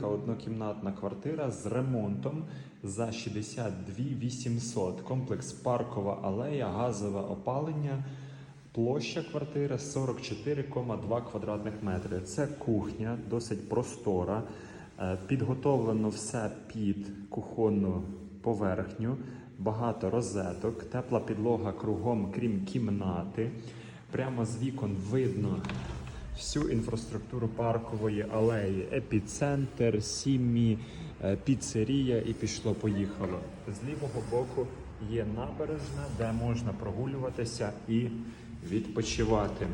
Велика однокімнатна квартира з ремонтом за 62 800. Комплекс паркова алея, газове опалення. Площа квартири 44,2 квадратних метри. Це кухня, досить простора. Е, Підготовлено все під кухонну поверхню, багато розеток, тепла підлога кругом, крім кімнати. Прямо з вікон видно всю інфраструктуру паркової алеї, епіцентр, сім'ї, е, піцерія і пішло-поїхало. З лівого боку є набережна, де можна прогулюватися і відпочивати.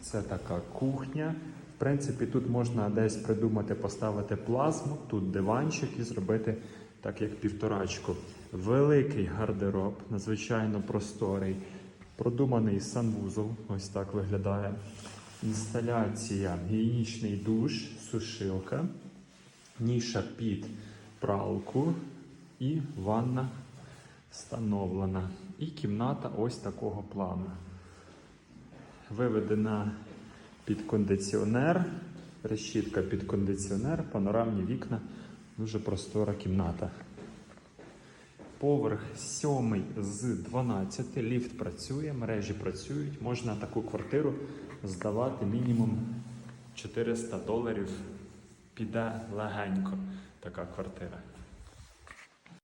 Це така кухня. В принципі, тут можна десь придумати, поставити плазму, тут диванчик і зробити так, як півторачку. Великий гардероб, надзвичайно просторий, продуманий санвузол, ось так виглядає. Інсталяція, гігієнічний душ, сушилка, ніша під пралку і ванна встановлена. І кімната ось такого плану виведена під кондиціонер, решітка під кондиціонер, панорамні вікна, дуже простора кімната. Поверх сьомий з 12, ліфт працює, мережі працюють. Можна таку квартиру здавати мінімум 400 доларів. Піде легенько така квартира.